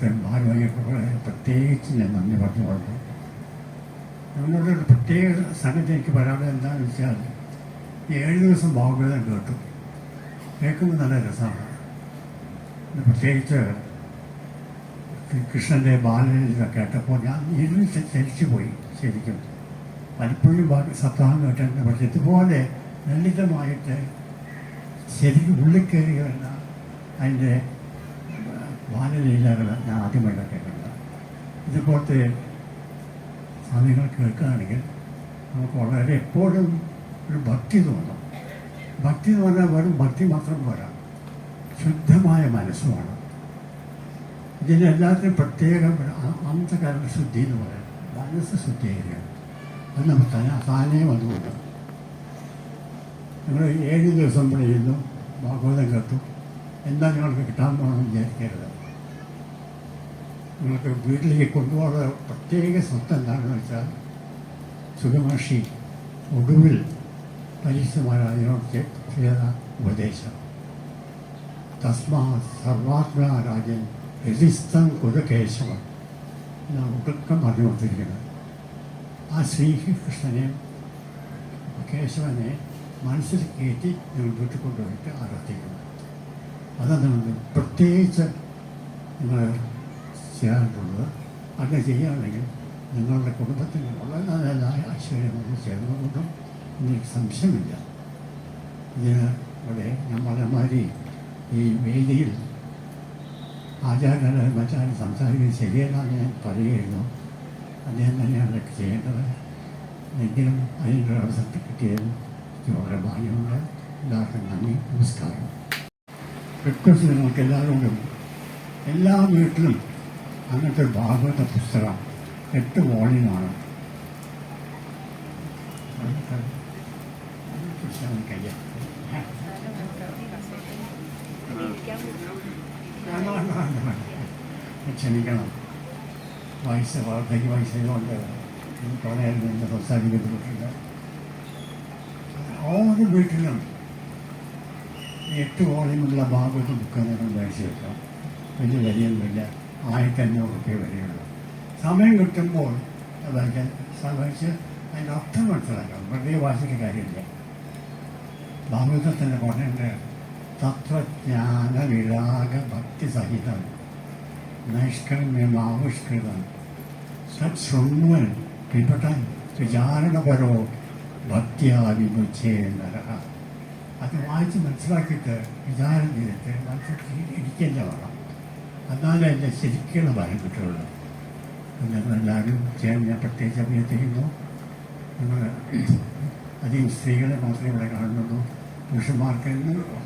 ഭാരവാഹികളെ പ്രത്യേകിച്ച് ഞാൻ നന്ദി പറഞ്ഞുകൊള്ളു ഞങ്ങളുടെ ഒരു പ്രത്യേക സംഗതി എനിക്ക് പറയാനുള്ളത് എന്താണെന്ന് വെച്ചാൽ ഏഴ് ദിവസം ഭാഗവതം കേട്ടു. കേൾക്കുമ്പോൾ നല്ല രസമാണ്. പ്രത്യേകിച്ച് കൃഷ്ണന്റെ ബാലലീല കേട്ടപ്പോൾ ഞാൻ ഇരുന്ന് ചലിച്ചു പോയി ശരിക്കും. പലപ്പോഴും ബാക്കി സപ്താഹം കേട്ടിട്ടുണ്ട് പക്ഷെ ഇതുപോലെ ലളിതമായിട്ട് ശരിക്കും ഉള്ളിൽ കയറി വരുന്ന അതിന്റെ ബാലലീലകൾ ഞാൻ ആദ്യമായിട്ട് കേൾക്കുന്നത് ഇതുപോലത്തെ സാധ്യങ്ങൾ കേൾക്കുകയാണെങ്കിൽ നമുക്ക് വളരെ എപ്പോഴും ഒരു ഭക്തി തോന്നും. ഭക്തി എന്ന് പറഞ്ഞാൽ വെറും ഭക്തി മാത്രം പോരാ. ശുദ്ധമായ മനസ്സുമാണ്. ഇതിനെല്ലാത്തിനും പ്രത്യേകം അന്തകരണ ശുദ്ധി എന്ന് പറയാം. മനസ്സ് ശുദ്ധീകരിക്കണം. അത് നമുക്ക് തന്നെ താനേ അതുകൊണ്ട് ഞങ്ങൾ ഏഴ് ദിവസം പണിയുന്നു ഭാഗവതം കേട്ടു. എന്താ നിങ്ങൾക്ക് കിട്ടാൻ പോകണമെന്ന് വിചാരിക്കരുത്. നിങ്ങൾക്ക് വീട്ടിലേക്ക് കൊണ്ടുപോകുന്ന പ്രത്യേക സ്വത്ത് എന്താണെന്ന് വെച്ചാൽ സുഖമാഷി ഒടുവിൽ പരീക്ഷമാരായതിനോട് ചെയ്ത ഉപദേശം. തസ്മാ സർവാത്മന രാജൻ രജിസ്ഥം കുലകേശവൻ എന്നാണ് ഒടുക്കം പറഞ്ഞു കൊടുത്തിരിക്കുന്നത് ആ ശ്രീകൃഷ്ണനെ കേശവനെ മനസ്സിൽ കയറ്റി നിങ്ങൾ വീട്ടിൽ കൊണ്ടുപോയിട്ട് ആരാധിക്കുന്നു. അതാണ് പ്രത്യേകിച്ച് നിങ്ങൾ ചെയ്യാറുള്ളത് അങ്ങനെ ചെയ്യുകയാണെങ്കിൽ നിങ്ങളുടെ കുടുംബത്തിന് വളരെ നല്ല ഐശ്വര്യം ചേർന്നുകൊണ്ടും എനിക്ക് സംശയമില്ല. ഇതിന് ഇവിടെ നമ്മളെമാതിരി ഈ വേദിയിൽ ആചാര്യരെ മറ്റാരും സംസാരിക്കുന്നത് ശരിയല്ലാന്ന് ഞാൻ പറയുകയായിരുന്നു. അദ്ദേഹം തന്നെയാണ് ഇതൊക്കെ ചെയ്യേണ്ടത്. എങ്കിലും അതിനൊരു അവസരത്തിൽ കിട്ടിയതിൽ എനിക്ക് വളരെ ഭാഗ്യമുണ്ട്. എല്ലാവർക്കും നന്ദി. നമസ്കാരം. റിക്വസ്റ്റ് നിങ്ങൾക്ക് എല്ലാവരോടും എല്ലാ വീട്ടിലും അങ്ങനത്തെ ഒരു ഭാഗവത പുസ്തകം എട്ട് വോളിയമാണ്. ക്ഷമിക്കണം. വയസ്സ് വാർദ്ധക്യ വയസ്സുകൊണ്ട് പറയാനും എന്റെ സംസാരിക്കാൻ ബുദ്ധിമുട്ടുണ്ട് ഓരോ വീട്ടിലും എട്ട് വോളിയമുള്ള ഭാഗത്ത് ബുക്കുകൾ മേടിച്ച് വെക്കാം വലിയ വിലയൊന്നുമില്ല ഒക്കെ വരികയുള്ളൂ. സമയം കിട്ടുമ്പോൾ അതൊക്കെ സഹായിച്ച് അതിന്റെ അർത്ഥം മനസ്സിലാക്കാം. വെറുതെ വായിച്ചിട്ട് കാര്യമില്ല. ഭാഗവതത്തിന്റെ പറഞ്ഞിട്ട് തത്വജ്ഞാന വിരാഗ ഭക്തി സഹിതം നൈഷ്കർമ്യമാവിഷ്കൃതം ആവിഷ്കൃതം ശൃണ്വൻ പിപടൻ വിചാരണപരോ ഭക്തിയാവിമുച്ചേ നരഹ. അത് വായിച്ച് മനസ്സിലാക്കിയിട്ട് വിചാരം ചെയ്തിട്ട് മനസ്സിൽ ഇരിക്കേണ്ട വേണം എന്നാലേ എന്റെ ശരിക്കുള്ള കിട്ടുള്ളൂ. ഞങ്ങളെല്ലാവരും ചെയ്യാൻ ഞാൻ പ്രത്യേകിച്ച് അഭിനയിക്കുന്നു ഞങ്ങൾ അധികം സ്ത്രീകളെ മാത്രമേ ഇവിടെ കാണുന്നുള്ളൂ. പുരുഷന്മാർക്ക്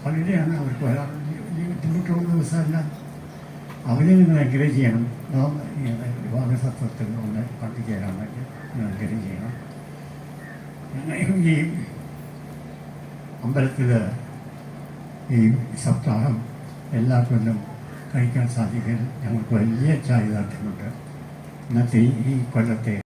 ഹോളിഡേയാണ്. അവർക്ക് വരാൻ ബുദ്ധിമുട്ടുള്ള ദിവസമല്ല. അവരെ നിങ്ങൾ എൻകറേജ് ചെയ്യണം. വിവാഹ സത്രത്തിൽ ഒന്ന് പങ്കുചേരാൻ വേണ്ടി നിങ്ങൾ എൻകറേജ് ചെയ്യണം. ഈ അമ്പലത്തിൽ ഈ സപ്താഹം എല്ലാ കൊല്ലം കഴിക്കാൻ സാധിക്കാൻ ഞങ്ങൾക്ക് വലിയ ചാരിതാർത്ഥ്യമുണ്ട് ഇന്നത്തെ ഈ കൊല്ലത്തെ